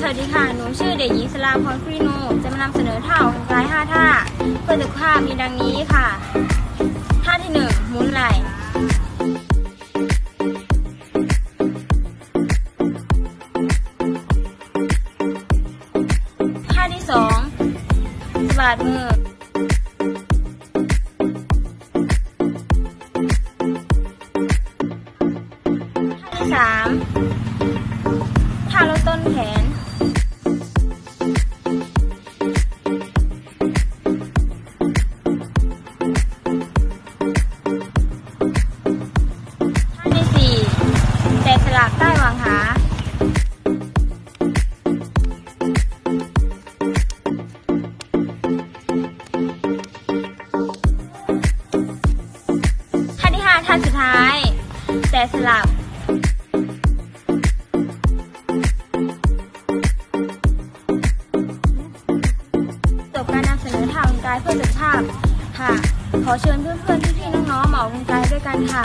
สวัสดีค่ะ หนูชื่อเด็กหญิงสลาพรครีโน จะมานำเสนอท่าออกกำลังกาย5ท่า เพื่อสุขภาพมีดังนี้ค่ะ ท่าที่1หมุนไหล่ท่าที่2สะบัดมือท่าที่3 ท่านสุดท้าย แต่สลับ จบการนำเสนอท่าออกกำลังกายเพื่อสุขภาพค่ะ ขอเชิญเพื่อนๆพี่ๆน้องๆมาออกกำลังกายด้วยกันค่ะ